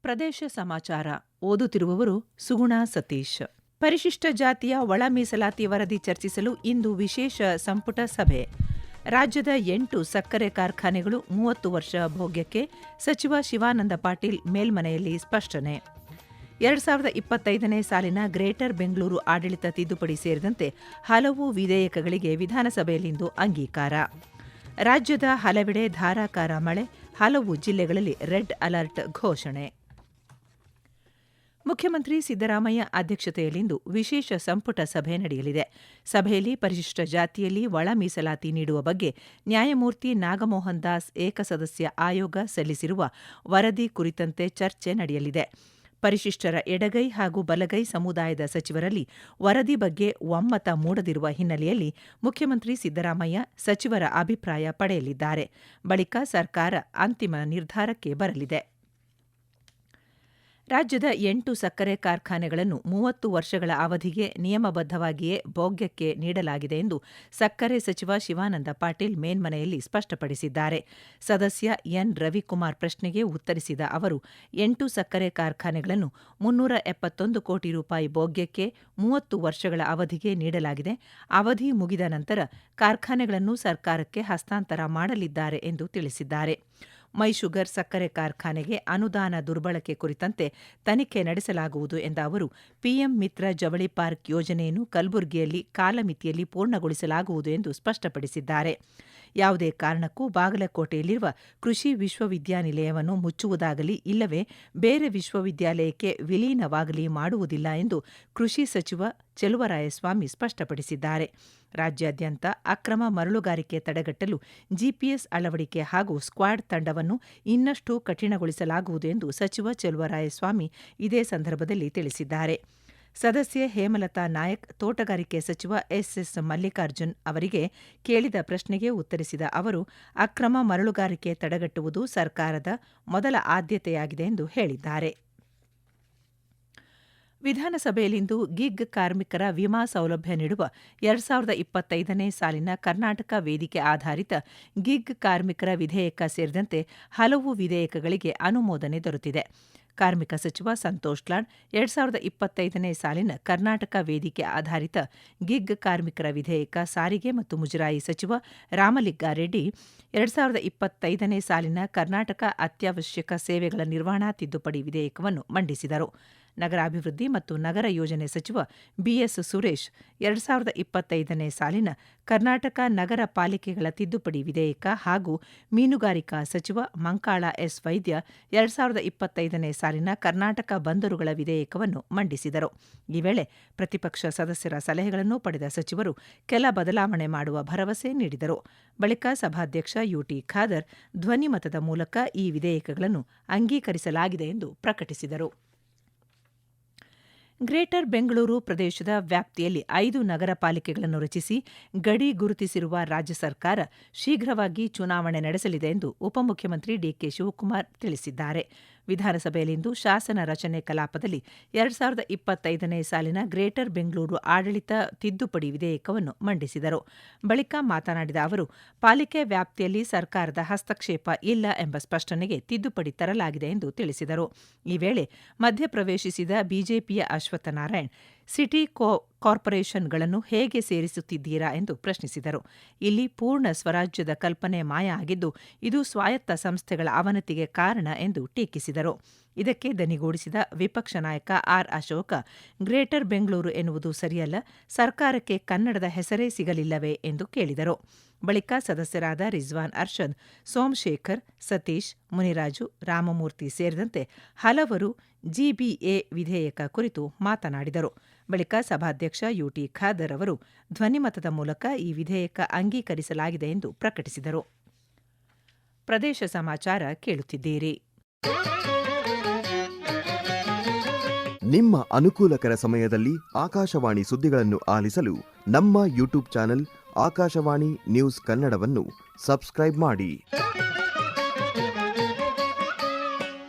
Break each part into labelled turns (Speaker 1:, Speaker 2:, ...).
Speaker 1: ಪ್ರದೇಶ ಸಮಾಚಾರ. ಓದುತ್ತಿರುವವರು ಸುಗುಣ ಸತೀಶ್. ಪರಿಶಿಷ್ಟ ಜಾತಿಯ ಒಳ ಮೀಸಲಾತಿ ವರದಿ ಚರ್ಚಿಸಲು ಇಂದು ವಿಶೇಷ ಸಂಪುಟ ಸಭೆ. ರಾಜ್ಯದ ಎಂಟು ಸಕ್ಕರೆ ಕಾರ್ಖಾನೆಗಳು ಮೂವತ್ತು ವರ್ಷ ಭೋಗ್ಯಕ್ಕೆ ಸಚಿವ ಶಿವಾನಂದ ಪಾಟೀಲ್ ಮೇಲ್ಮನೆಯಲ್ಲಿ ಸ್ಪಷ್ಟನೆ. ಎರಡು ಸಾವಿರದ ಇಪ್ಪತ್ತೈದನೇ ಸಾಲಿನ ಗ್ರೇಟರ್ ಬೆಂಗಳೂರು ಆಡಳಿತ ತಿದ್ದುಪಡಿ ಸೇರಿದಂತೆ ಹಲವು ವಿಧೇಯಕಗಳಿಗೆ ವಿಧಾನಸಭೆಯಲ್ಲಿಂದು ಅಂಗೀಕಾರ. ರಾಜ್ಯದ ಹಲವೆಡೆ ಧಾರಾಕಾರ ಮಳೆ, ಹಲವು ಜಿಲ್ಲೆಗಳಲ್ಲಿ ರೆಡ್ ಅಲರ್ಟ್ ಘೋಷಣೆ. ಮುಖ್ಯಮಂತ್ರಿ ಸಿದ್ದರಾಮಯ್ಯ ಅಧ್ಯಕ್ಷತೆಯಲ್ಲಿಂದು ವಿಶೇಷ ಸಂಪುಟ ಸಭೆ ನಡೆಯಲಿದೆ. ಸಭೆಯಲ್ಲಿ ಪರಿಶಿಷ್ಟ ಜಾತಿಯಲ್ಲಿ ಒಳ ಮೀಸಲಾತಿ ನೀಡುವ ಬಗ್ಗೆ ನ್ಯಾಯಮೂರ್ತಿ ನಾಗಮೋಹನ್ ದಾಸ್ ಏಕಸದಸ್ಯ ಆಯೋಗ ಸಲ್ಲಿಸಿರುವ ವರದಿ ಕುರಿತಂತೆ ಚರ್ಚೆ ನಡೆಯಲಿದೆ. ಪರಿಶಿಷ್ಟರ ಎಡಗೈ ಹಾಗೂ ಬಲಗೈ ಸಮುದಾಯದ ಸಚಿವರಲ್ಲಿ ವರದಿ ಬಗ್ಗೆ ಒಮ್ಮತ ಮೂಡದಿರುವ ಹಿನ್ನೆಲೆಯಲ್ಲಿ ಮುಖ್ಯಮಂತ್ರಿ ಸಿದ್ದರಾಮಯ್ಯ ಸಚಿವರ ಅಭಿಪ್ರಾಯ ಪಡೆಯಲಿದ್ದಾರೆ. ಬಳಿಕ ಸರ್ಕಾರ ಅಂತಿಮ ನಿರ್ಧಾರಕ್ಕೆ ಬರಲಿದೆ. ರಾಜ್ಯದ ಎಂಟು ಸಕ್ಕರೆ ಕಾರ್ಖಾನೆಗಳನ್ನು ಮೂವತ್ತು ವರ್ಷಗಳ ಅವಧಿಗೆ ನಿಯಮಬದ್ಧವಾಗಿಯೇ ಭೋಗ್ಯಕ್ಕೆ ನೀಡಲಾಗಿದೆ ಎಂದು ಸಕ್ಕರೆ ಸಚಿವ ಶಿವಾನಂದ ಪಾಟೀಲ್ ಮೇಲ್ಮನೆಯಲ್ಲಿ ಸ್ಪಷ್ಟಪಡಿಸಿದ್ದಾರೆ. ಸದಸ್ಯ ಎನ್. ರವಿಕುಮಾರ್ ಪ್ರಶ್ನೆಗೆ ಉತ್ತರಿಸಿದ ಅವರು, ಎಂಟು ಸಕ್ಕರೆ ಕಾರ್ಖಾನೆಗಳನ್ನು ಮುನ್ನೂರ ಎಪ್ಪತ್ತೊಂದು ಕೋಟಿ ರೂಪಾಯಿ ಭೋಗ್ಯಕ್ಕೆ ಮೂವತ್ತು ವರ್ಷಗಳ ಅವಧಿಗೆ ನೀಡಲಾಗಿದೆ. ಅವಧಿ ಮುಗಿದ ನಂತರ ಕಾರ್ಖಾನೆಗಳನ್ನು ಸರ್ಕಾರಕ್ಕೆ ಹಸ್ತಾಂತರ ಮಾಡಲಿದ್ದಾರೆ ಎಂದು ತಿಳಿಸಿದ್ದಾರೆ. ಮೈಶುಗರ್ ಸಕ್ಕರೆ ಕಾರ್ಖಾನೆಗೆ ಅನುದಾನ ದುರ್ಬಳಕೆ ಕುರಿತಂತೆ ತನಿಖೆ ನಡೆಸಲಾಗುವುದು ಎಂದ ಅವರು, ಪಿಎಂ ಮಿತ್ರ ಜವಳಿ ಪಾರ್ಕ್ ಯೋಜನೆಯನ್ನು ಕಲಬುರಗಿಯಲ್ಲಿ ಕಾಲಮಿತಿಯಲ್ಲಿ ಪೂರ್ಣಗೊಳಿಸಲಾಗುವುದು ಎಂದು ಸ್ಪಷ್ಟಪಡಿಸಿದ್ದಾರೆ. ಯಾವುದೇ ಕಾರಣಕ್ಕೂ ಬಾಗಲಕೋಟೆಯಲ್ಲಿರುವ ಕೃಷಿ ವಿಶ್ವವಿದ್ಯಾನಿಲಯವನ್ನು ಮುಚ್ಚುವುದಾಗಲಿ ಇಲ್ಲವೇ ಬೇರೆ ವಿಶ್ವವಿದ್ಯಾಲಯಕ್ಕೆ ವಿಲೀನವಾಗಲಿ ಮಾಡುವುದಿಲ್ಲ ಎಂದು ಕೃಷಿ ಸಚಿವ ಚೆಲುವರಾಯಸ್ವಾಮಿ ಸ್ಪಷ್ಟಪಡಿಸಿದ್ದಾರೆ. ರಾಜ್ಯಾದ್ಯಂತ ಅಕ್ರಮ ಮರಳುಗಾರಿಕೆ ತಡೆಗಟ್ಟಲು ಜಿಪಿಎಸ್ ಅಳವಡಿಕೆ ಹಾಗೂ ಸ್ಕ್ವಾಡ್ ತಂಡವನ್ನು ಇನ್ನಷ್ಟು ಕಠಿಣಗೊಳಿಸಲಾಗುವುದು ಎಂದು ಸಚಿವ ಚೆಲುವರಾಯಸ್ವಾಮಿ ಇದೇ ಸಂದರ್ಭದಲ್ಲಿ ತಿಳಿಸಿದ್ದಾರೆ. ಸದಸ್ಯೆ ಹೇಮಲತಾ ನಾಯಕ್, ತೋಟಗಾರಿಕೆ ಸಚಿವ ಎಸ್ಎಸ್ ಮಲ್ಲಿಕಾರ್ಜುನ್ ಅವರಿಗೆ ಕೇಳಿದ ಪ್ರಶ್ನೆಗೆ ಉತ್ತರಿಸಿದ ಅವರು, ಅಕ್ರಮ ಮರಳುಗಾರಿಕೆ ತಡೆಗಟ್ಟುವುದು ಸರ್ಕಾರದ ಮೊದಲ ಆದ್ಯತೆಯಾಗಿದೆ ಎಂದು ಹೇಳಿದ್ದಾರೆ. ವಿಧಾನಸಭೆಯಲ್ಲಿಂದು ಗಿಗ್ ಕಾರ್ಮಿಕರ ವಿಮಾ ಸೌಲಭ್ಯ ನೀಡುವ ಎರಡ್ ಸಾವಿರದ ಇಪ್ಪತ್ತೈದನೇ ಸಾಲಿನ ಕರ್ನಾಟಕ ವೇದಿಕೆ ಆಧಾರಿತ ಗಿಗ್ ಕಾರ್ಮಿಕರ ವಿಧೇಯಕ ಸೇರಿದಂತೆ ಹಲವು ವಿಧೇಯಕಗಳಿಗೆ ಅನುಮೋದನೆ ದೊರೆತಿದೆ. ಕಾರ್ಮಿಕ ಸಚಿವ ಸಂತೋಷ್ ಲಾಡ್ ಎರಡ್ ಸಾವಿರದ ಇಪ್ಪತ್ತೈದನೇ ಸಾಲಿನ ಕರ್ನಾಟಕ ವೇದಿಕೆ ಆಧಾರಿತ ಗಿಗ್ ಕಾರ್ಮಿಕರ ವಿಧೇಯಕ, ಸಾರಿಗೆ ಮತ್ತು ಮುಜರಾಯಿ ಸಚಿವ ರಾಮಲಿಂಗಾರೆಡ್ಡಿ ಎರಡ್ ಸಾವಿರದ ಇಪ್ಪತ್ತೈದನೇ ಸಾಲಿನ ಕರ್ನಾಟಕ ಅತ್ಯವಶ್ಯಕ ಸೇವೆಗಳ ನಿರ್ವಹಣಾ ತಿದ್ದುಪಡಿ ವಿಧೇಯಕವನ್ನು ಮಂಡಿಸಿದರು. ನಗರಾಭಿವೃದ್ಧಿ ಮತ್ತು ನಗರ ಯೋಜನೆ ಸಚಿವ ಬಿಎಸ್ ಸುರೇಶ್ ಎರಡ್ ಸಾವಿರದ ಇಪ್ಪತ್ತೈದನೇ ಸಾಲಿನ ಕರ್ನಾಟಕ ನಗರ ಪಾಲಿಕೆಗಳ ತಿದ್ದುಪಡಿ ವಿಧೇಯಕ ಹಾಗೂ ಮೀನುಗಾರಿಕಾ ಸಚಿವ ಮಂಕಾಳ ಎಸ್ ವೈದ್ಯ ಎರಡು ಸಾವಿರದ ಇಪ್ಪತ್ತೈದನೇ ಸಾಲಿನ ಕರ್ನಾಟಕ ಬಂದರುಗಳ ವಿಧೇಯಕವನ್ನು ಮಂಡಿಸಿದರು. ಈ ವೇಳೆ ಪ್ರತಿಪಕ್ಷ ಸದಸ್ಯರ ಸಲಹೆಗಳನ್ನು ಪಡೆದ ಸಚಿವರು ಕೆಲ ಬದಲಾವಣೆ ಮಾಡುವ ಭರವಸೆ ನೀಡಿದರು. ಬಳಿಕ ಸಭಾಧ್ಯಕ್ಷ ಯುಟಿ ಖಾದರ್ ಧ್ವನಿಮತದ ಮೂಲಕ ಈ ವಿಧೇಯಕಗಳನ್ನು ಅಂಗೀಕರಿಸಲಾಗಿದೆ ಎಂದು ಪ್ರಕಟಿಸಿದರು. ಗ್ರೇಟರ್ ಬೆಂಗಳೂರು ಪ್ರದೇಶದ ವ್ಯಾಪ್ತಿಯಲ್ಲಿ ಐದು ನಗರ ಪಾಲಿಕೆಗಳನ್ನು ರಚಿಸಿ ಗಡಿ ಗುರುತಿಸಿರುವ ರಾಜ್ಯ ಸರ್ಕಾರ ಶೀಘ್ರವಾಗಿ ಚುನಾವಣೆ ನಡೆಸಲಿದೆ ಎಂದು ಉಪಮುಖ್ಯಮಂತ್ರಿ ಡಿಕೆ ಶಿವಕುಮಾರ್ ತಿಳಿಸಿದ್ದಾರೆ. ವಿಧಾನಸಭೆಯಲ್ಲಿಂದು ಶಾಸನ ರಚನೆ ಕಲಾಪದಲ್ಲಿ ಎರಡ್ ಸಾವಿರದ ಇಪ್ಪತ್ತೈದನೇ ಸಾಲಿನ ಗ್ರೇಟರ್ ಬೆಂಗಳೂರು ಆಡಳಿತ ತಿದ್ದುಪಡಿ ವಿಧೇಯಕವನ್ನು ಮಂಡಿಸಿದರು. ಬಳಿಕ ಮಾತನಾಡಿದ ಅವರು, ಪಾಲಿಕೆ ವ್ಯಾಪ್ತಿಯಲ್ಲಿ ಸರ್ಕಾರದ ಹಸ್ತಕ್ಷೇಪ ಇಲ್ಲ ಎಂಬ ಸ್ಪಷ್ಟನೆಗೆ ತಿದ್ದುಪಡಿ ತರಲಾಗಿದೆ ಎಂದು ತಿಳಿಸಿದರು. ಈ ವೇಳೆ ಮಧ್ಯಪ್ರವೇಶಿಸಿದ ಬಿಜೆಪಿಯ ಅಶ್ವತ್ಥನಾರಾಯಣ್ ಸಿಟಿ ಕಾರ್ಪೊರೇಷನ್ಗಳನ್ನು ಹೇಗೆ ಸೇರಿಸುತ್ತಿದ್ದೀರಾ ಎಂದು ಪ್ರಶ್ನಿಸಿದರು. ಇಲ್ಲಿ ಪೂರ್ಣ ಸ್ವರಾಜ್ಯದ ಕಲ್ಪನೆ ಮಾಯ ಆಗಿದ್ದು, ಇದು ಸ್ವಾಯತ್ತ ಸಂಸ್ಥೆಗಳ ಅವನತಿಗೆ ಕಾರಣ ಎಂದು ಟೀಕಿಸಿದರು. ಇದಕ್ಕೆ ದನಿಗೂಡಿಸಿದ ವಿಪಕ್ಷ ನಾಯಕ ಆರ್ ಅಶೋಕ, ಗ್ರೇಟರ್ ಬೆಂಗಳೂರು ಎನ್ನುವುದು ಸರಿಯಲ್ಲ, ಸರ್ಕಾರಕ್ಕೆ ಕನ್ನಡದ ಹೆಸರೇ ಸಿಗಲಿಲ್ಲವೇ ಎಂದು ಕೇಳಿದರು. ಬಳಿಕ ಸದಸ್ಯರಾದ ರಿಜ್ವಾನ್ ಅರ್ಷದ್, ಸೋಮಶೇಖರ್, ಸತೀಶ್, ಮುನಿರಾಜು, ರಾಮಮೂರ್ತಿ ಸೇರಿದಂತೆ ಹಲವರು ಜಿಬಿಎ ವಿಧೇಯಕ ಕುರಿತು ಮಾತನಾಡಿದರು. ಬಳಿಕ ಸಭಾಧ್ಯಕ್ಷ ಯುಟಿ ಖಾದರ್ ಅವರು ಧ್ವನಿಮತದ ಮೂಲಕ ಈ ವಿಧೇಯಕ ಅಂಗೀಕರಿಸಲಾಗಿದೆ ಎಂದು ಪ್ರಕಟಿಸಿದರು. ಪ್ರದೇಶ ಸಮಾಚಾರ ಕೇಳುತ್ತಿದ್ದೀರಿ.
Speaker 2: ನಿಮ್ಮ ಅನುಕೂಲಕರ ಸಮಯದಲ್ಲಿ ಆಕಾಶವಾಣಿ ಸುದ್ದಿಗಳನ್ನು ಆಲಿಸಲು ನಮ್ಮ ಯೂಟ್ಯೂಬ್ ಚಾನೆಲ್ ಆಕಾಶವಾಣಿ ನ್ಯೂಸ್ ಕನ್ನಡವನ್ನು ಸಬ್ಸ್ಕ್ರೈಬ್ ಮಾಡಿ.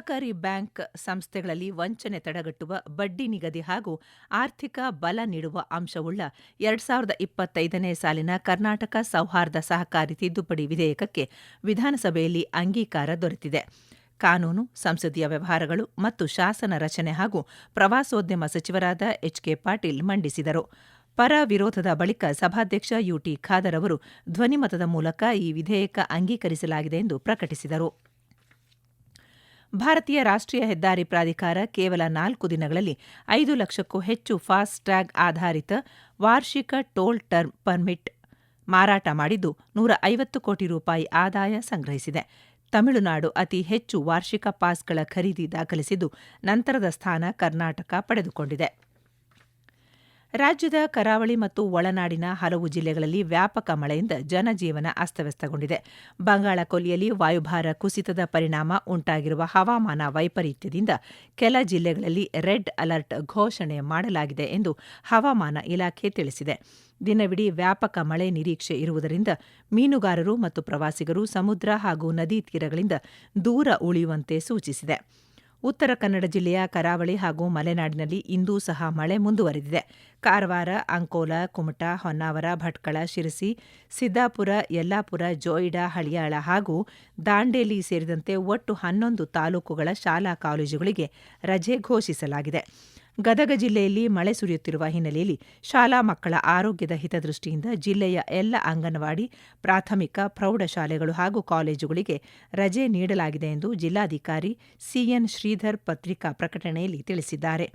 Speaker 1: ಸಹಕಾರಿ ಬ್ಯಾಂಕ್ ಸಂಸ್ಥೆಗಳಲ್ಲಿ ವಂಚನೆ ತಡೆಗಟ್ಟುವ ಬಡ್ಡಿ ನಿಗದಿ ಹಾಗೂ ಆರ್ಥಿಕ ಬಲ ನೀಡುವ ಅಂಶವುಳ್ಳ ಎರಡ್ ಸಾವಿರದ ಇಪ್ಪತ್ತೈದನೇ ಸಾಲಿನ ಕರ್ನಾಟಕ ಸೌಹಾರ್ದ ಸಹಕಾರಿ ತಿದ್ದುಪಡಿ ವಿಧೇಯಕಕ್ಕೆ ವಿಧಾನಸಭೆಯಲ್ಲಿ ಅಂಗೀಕಾರ ದೊರೆತಿದೆ. ಕಾನೂನು, ಸಂಸದೀಯ ವ್ಯವಹಾರಗಳು ಮತ್ತು ಶಾಸನ ರಚನೆ ಹಾಗೂ ಪ್ರವಾಸೋದ್ಯಮ ಸಚಿವರಾದ ಎಚ್ಕೆ ಪಾಟೀಲ್ ಮಂಡಿಸಿದರು. ಪರ ವಿರೋಧದ ಬಳಿಕ ಸಭಾಧ್ಯಕ್ಷ ಯುಟಿ ಖಾದರ್ ಅವರು ಧ್ವನಿಮತದ ಮೂಲಕ ಈ ವಿಧೇಯಕ ಅಂಗೀಕರಿಸಲಾಗಿದೆ ಎಂದು ಪ್ರಕಟಿಸಿದರು. ಭಾರತೀಯ ರಾಷ್ಟ್ರೀಯ ಹೆದ್ದಾರಿ ಪ್ರಾಧಿಕಾರ ಕೇವಲ ನಾಲ್ಕು ದಿನಗಳಲ್ಲಿ ಐದು ಲಕ್ಷಕ್ಕೂ ಹೆಚ್ಚು ಫಾಸ್ಟ್ಯಾಗ್ ಆಧಾರಿತ ವಾರ್ಷಿಕ ಟೋಲ್ ಟರ್ಮ್ ಪರ್ಮಿಟ್ ಮಾರಾಟ ಮಾಡಿದ್ದು ನೂರ ಐವತ್ತು ಕೋಟಿ ರೂಪಾಯಿ ಆದಾಯ ಸಂಗ್ರಹಿಸಿದೆ. ತಮಿಳುನಾಡು ಅತಿ ಹೆಚ್ಚು ವಾರ್ಷಿಕ ಪಾಸ್ಗಳ ಖರೀದಿ ದಾಖಲಿಸಿದ್ದು ನಂತರದ ಸ್ಥಾನ ಕರ್ನಾಟಕ ಪಡೆದುಕೊಂಡಿದೆ. ರಾಜ್ಯದ ಕರಾವಳಿ ಮತ್ತು ಒಳನಾಡಿನ ಹಲವು ಜಿಲ್ಲೆಗಳಲ್ಲಿ ವ್ಯಾಪಕ ಮಳೆಯಿಂದ ಜನಜೀವನ ಅಸ್ತವ್ಯಸ್ತಗೊಂಡಿದೆ. ಬಂಗಾಳ ಕೊಲ್ಲಿಯಲ್ಲಿ ವಾಯುಭಾರ ಕುಸಿತದ ಪರಿಣಾಮ ಉಂಟಾಗಿರುವ ಹವಾಮಾನ ವೈಪರೀತ್ಯದಿಂದ ಕೆಲ ಜಿಲ್ಲೆಗಳಲ್ಲಿ ರೆಡ್ ಅಲರ್ಟ್ ಘೋಷಣೆ ಮಾಡಲಾಗಿದೆ ಎಂದು ಹವಾಮಾನ ಇಲಾಖೆ ತಿಳಿಸಿದೆ. ದಿನವಿಡೀ ವ್ಯಾಪಕ ಮಳೆ ನಿರೀಕ್ಷೆ ಇರುವುದರಿಂದ ಮೀನುಗಾರರು ಮತ್ತು ಪ್ರವಾಸಿಗರು ಸಮುದ್ರ ಹಾಗೂ ನದಿ ತೀರಗಳಿಂದ ದೂರ ಉಳಿಯುವಂತೆ ಸೂಚಿಸಿದೆ. ಉತ್ತರ ಕನ್ನಡ ಜಿಲ್ಲೆಯ ಕರಾವಳಿ ಹಾಗೂ ಮಲೆನಾಡಿನಲ್ಲಿ ಇಂದೂ ಸಹ ಮಳೆ ಮುಂದುವರೆದಿದೆ. ಕಾರವಾರ, ಅಂಕೋಲ, ಕುಮಟಾ, ಹೊನ್ನಾವರ, ಭಟ್ಕಳ, ಶಿರಸಿ, ಸಿದ್ದಾಪುರ, ಯಲ್ಲಾಪುರ, ಜೋಯಿಡಾ, ಹಳಿಯಾಳ ಹಾಗೂ ದಾಂಡೇಲಿ ಸೇರಿದಂತೆ ಒಟ್ಟು ಹನ್ನೊಂದು ತಾಲೂಕುಗಳ ಶಾಲಾ ಕಾಲೇಜುಗಳಿಗೆ ರಜೆ ಘೋಷಿಸಲಾಗಿದೆ. ಗದಗ ಜಿಲ್ಲೆಯಲ್ಲಿ ಮಳೆ ಸುರಿಯುತ್ತಿರುವ ಹಿನ್ನೆಲೆಯಲ್ಲಿ ಶಾಲಾ ಮಕ್ಕಳ ಆರೋಗ್ಯದ ಹಿತದೃಷ್ಟಿಯಿಂದ ಜಿಲ್ಲೆಯ ಎಲ್ಲ ಅಂಗನವಾಡಿ, ಪ್ರಾಥಮಿಕ, ಪ್ರೌಢಶಾಲೆಗಳು ಹಾಗೂ ಕಾಲೇಜುಗಳಿಗೆ ರಜೆ ನೀಡಲಾಗಿದೆ ಎಂದು ಜಿಲ್ಲಾಧಿಕಾರಿ ಸಿಎನ್ ಶ್ರೀಧರ್ ಪತ್ರಿಕಾ ಪ್ರಕಟಣೆಯಲ್ಲಿ ತಿಳಿಸಿದ್ದಾರೆ.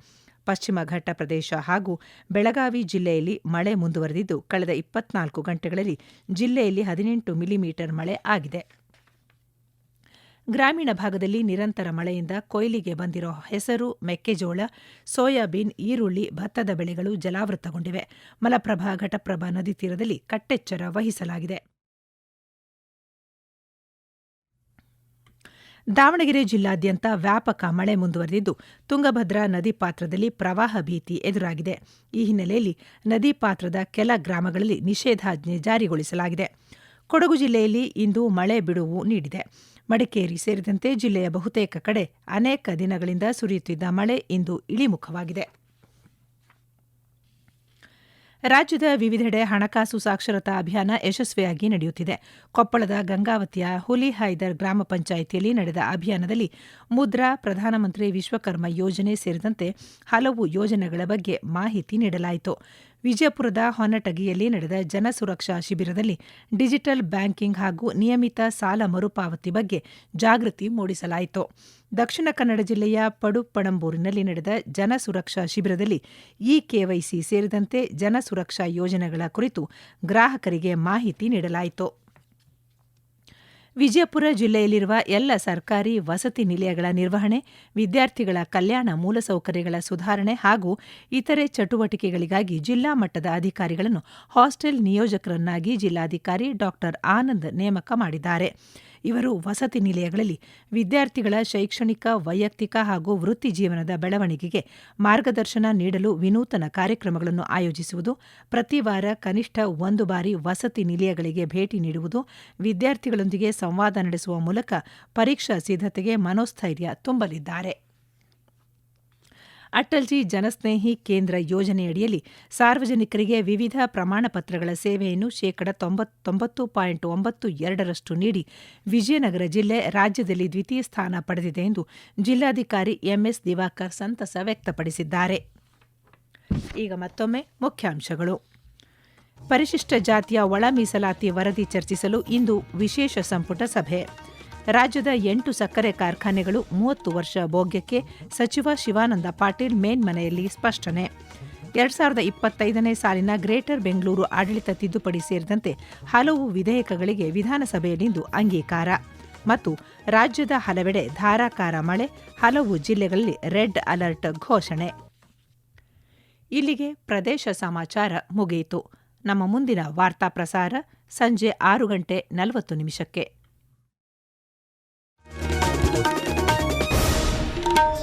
Speaker 1: ಪಶ್ಚಿಮ ಘಟ್ಟ ಪ್ರದೇಶ ಹಾಗೂ ಬೆಳಗಾವಿ ಜಿಲ್ಲೆಯಲ್ಲಿ ಮಳೆ ಮುಂದುವರೆದಿದ್ದು, ಕಳೆದ ಇಪ್ಪತ್ನಾಲ್ಕು ಗಂಟೆಗಳಲ್ಲಿ ಜಿಲ್ಲೆಯಲ್ಲಿ ಹದಿನೆಂಟು ಮಿಲಿಮೀಟರ್ ಮಳೆ ಆಗಿದೆ. ಗ್ರಾಮೀಣ ಭಾಗದಲ್ಲಿ ನಿರಂತರ ಮಳೆಯಿಂದ ಕೊಯ್ಲಿಗೆ ಬಂದಿರೋ ಹೆಸರು ಮೆಕ್ಕೆಜೋಳ, ಸೋಯಾಬೀನ್, ಈರುಳ್ಳಿ, ಭತ್ತದ ಬೆಳೆಗಳು ಜಲಾವೃತಗೊಂಡಿವೆ. ಮಲಪ್ರಭಾ, ಘಟಪ್ರಭಾ ನದಿ ತೀರದಲ್ಲಿ ಕಟ್ಟೆಚ್ಚರ ವಹಿಸಲಾಗಿದೆ. ದಾವಣಗೆರೆ ಜಿಲ್ಲಾದ್ಯಂತ ವ್ಯಾಪಕ ಮಳೆ ಮುಂದುವರೆದಿದ್ದು, ತುಂಗಭದ್ರಾ ನದಿ ಪಾತ್ರದಲ್ಲಿ ಪ್ರವಾಹ ಭೀತಿ ಎದುರಾಗಿದೆ. ಈ ಹಿನ್ನೆಲೆಯಲ್ಲಿ ನದಿ ಪಾತ್ರದ ಕೆಲ ಗ್ರಾಮಗಳಲ್ಲಿ ನಿಷೇಧಾಜ್ಞೆ ಜಾರಿಗೊಳಿಸಲಾಗಿದೆ. ಕೊಡಗು ಜಿಲ್ಲೆಯಲ್ಲಿ ಇಂದು ಮಳೆ ಬಿಡುವು ನೀಡಿದೆ. ಮಡಿಕೇರಿ ಸೇರಿದಂತೆ ಜಿಲ್ಲೆಯ ಬಹುತೇಕ ಕಡೆ ಅನೇಕ ದಿನಗಳಿಂದ ಸುರಿಯುತ್ತಿದ್ದ ಮಳೆ ಇಂದು ಇಳಿಮುಖವಾಗಿದೆ. ರಾಜ್ಯದ ವಿವಿಧೆಡೆ ಹಣಕಾಸು ಸಾಕ್ಷರತಾ ಅಭಿಯಾನ ಯಶಸ್ವಿಯಾಗಿ ನಡೆಯುತ್ತಿದೆ. ಕೊಪ್ಪಳದ ಗಂಗಾವತಿಯ ಹುಲಿ ಹೈದರ್ ಗ್ರಾಮ ಪಂಚಾಯಿತಿಯಲ್ಲಿ ನಡೆದ ಅಭಿಯಾನದಲ್ಲಿ ಮುದ್ರಾ, ಪ್ರಧಾನಮಂತ್ರಿ ವಿಶ್ವಕರ್ಮ ಯೋಜನೆ ಸೇರಿದಂತೆ ಹಲವು ಯೋಜನೆಗಳ ಬಗ್ಗೆ ಮಾಹಿತಿ ನೀಡಲಾಯಿತು. ವಿಜಯಪುರದ ಹೊನ್ನಟಗಿಯಲ್ಲಿ ನಡೆದ ಜನಸುರಕ್ಷಾ ಶಿಬಿರದಲ್ಲಿ ಡಿಜಿಟಲ್ ಬ್ಯಾಂಕಿಂಗ್ ಹಾಗೂ ನಿಯಮಿತ ಸಾಲ ಮರುಪಾವತಿ ಬಗ್ಗೆ ಜಾಗೃತಿ ಮೂಡಿಸಲಾಯಿತು. ದಕ್ಷಿಣ ಕನ್ನಡ ಜಿಲ್ಲೆಯ ಪಡುಪಣಂಬೂರಿನಲ್ಲಿ ನಡೆದ ಜನಸುರಕ್ಷಾ ಶಿಬಿರದಲ್ಲಿ ಇ ಕೆವೈಸಿ ಸೇರಿದಂತೆ ಜನಸುರಕ್ಷಾ ಯೋಜನೆಗಳ ಕುರಿತು ಗ್ರಾಹಕರಿಗೆ ಮಾಹಿತಿ ನೀಡಲಾಯಿತು. ವಿಜಯಪುರ ಜಿಲ್ಲೆಯಲ್ಲಿರುವ ಎಲ್ಲ ಸರ್ಕಾರಿ ವಸತಿ ನಿಲಯಗಳ ನಿರ್ವಹಣೆ, ವಿದ್ಯಾರ್ಥಿಗಳ ಕಲ್ಯಾಣ ಮೂಲಸೌಕರ್ಯಗಳ ಸುಧಾರಣೆ ಹಾಗೂ ಇತರೆ ಚಟುವಟಿಕೆಗಳಿಗಾಗಿ ಜಿಲ್ಲಾ ಮಟ್ಟದ ಅಧಿಕಾರಿಗಳನ್ನು ಹಾಸ್ಟೆಲ್ ನಿಯೋಜಕರನ್ನಾಗಿ ಜಿಲ್ಲಾಧಿಕಾರಿ ಡಾ. ಆನಂದ್ ನೇಮಕ ಮಾಡಿದ್ದಾರೆ. ಇವರು ವಸತಿ ನಿಲಯಗಳಲ್ಲಿ ವಿದ್ಯಾರ್ಥಿಗಳ ಶೈಕ್ಷಣಿಕ, ವೈಯಕ್ತಿಕ ಹಾಗೂ ವೃತ್ತಿ ಜೀವನದ ಬೆಳವಣಿಗೆಗೆ ಮಾರ್ಗದರ್ಶನ ನೀಡಲು ವಿನೂತನ ಕಾರ್ಯಕ್ರಮಗಳನ್ನು ಆಯೋಜಿಸುವುದು, ಪ್ರತಿ ವಾರ ಕನಿಷ್ಠ ಒಂದು ಬಾರಿ ವಸತಿ ನಿಲಯಗಳಿಗೆ ಭೇಟಿ ನೀಡುವುದು, ವಿದ್ಯಾರ್ಥಿಗಳೊಂದಿಗೆ ಸಂವಾದ ನಡೆಸುವ ಮೂಲಕ ಪರೀಕ್ಷಾ ಸಿದ್ಧತೆಗೆ ಮನೋಸ್ಥೈರ್ಯ ತುಂಬಲಿದ್ದಾರೆ. ಅಟಲ್ಜಿ ಜನಸ್ನೇಹಿ ಕೇಂದ್ರ ಯೋಜನೆಯಡಿಯಲ್ಲಿ ಸಾರ್ವಜನಿಕರಿಗೆ ವಿವಿಧ ಪ್ರಮಾಣ ಪತ್ರಗಳ ಸೇವೆಯನ್ನು ಶೇಕಡ ತೊಂಬತ್ತೊಂಬತ್ತು ಪಾಯಿಂಟ್ ಒಂಬತ್ತು ಎರಡರಷ್ಟು ನೀಡಿ ವಿಜಯನಗರ ಜಿಲ್ಲೆ ರಾಜ್ಯದಲ್ಲಿ ದ್ವಿತೀಯ ಸ್ಥಾನ ಪಡೆದಿದೆ ಎಂದು ಜಿಲ್ಲಾಧಿಕಾರಿ ಎಂಎಸ್ ದಿವಾಕರ್ ಸಂತಸ ವ್ಯಕ್ತಪಡಿಸಿದ್ದಾರೆ. ಈಗ ಮತ್ತೊಮ್ಮೆ ಮುಖ್ಯಾಂಶಗಳು. ಪರಿಶಿಷ್ಟ ಜಾತಿಯ ಒಳ ಮೀಸಲಾತಿ ವರದಿ ಚರ್ಚಿಸಲು ಇಂದು ವಿಶೇಷ ಸಂಪುಟ ಸಭೆ. ರಾಜ್ಯದ ಎಂಟು ಸಕ್ಕರೆ ಕಾರ್ಖಾನೆಗಳು ಮೂವತ್ತು ವರ್ಷ ಭೋಗ್ಯಕ್ಕೆ ಸಚಿವ ಶಿವಾನಂದ ಪಾಟೀಲ್ ಮೇಲ್ಮನೆಯಲ್ಲಿ ಸ್ಪಷ್ಟನೆ. ಎರಡ್ ಸಾವಿರದ ಇಪ್ಪತ್ತೈದನೇ ಸಾಲಿನ ಗ್ರೇಟರ್ ಬೆಂಗಳೂರು ಆಡಳಿತ ತಿದ್ದುಪಡಿ ಸೇರಿದಂತೆ ಹಲವು ವಿಧೇಯಕಗಳಿಗೆ ವಿಧಾನಸಭೆಯಲ್ಲಿಂದು ಅಂಗೀಕಾರ. ಮತ್ತು ರಾಜ್ಯದ ಹಲವೆಡೆ ಧಾರಾಕಾರ ಮಳೆ, ಹಲವು ಜಿಲ್ಲೆಗಳಲ್ಲಿ ರೆಡ್ ಅಲರ್ಟ್ ಘೋಷಣೆ. ಇಲ್ಲಿಗೆ ಪ್ರದೇಶ ಸಮಾಚಾರ ಮುಗಿಯಿತು ನಮ್ಮ ಮುಂದಿನ ವಾರ್ತಾ ಪ್ರಸಾರ ಸಂಜೆ ಆರು ಗಂಟೆ ನಲವತ್ತು ನಿಮಿಷಕ್ಕೆ.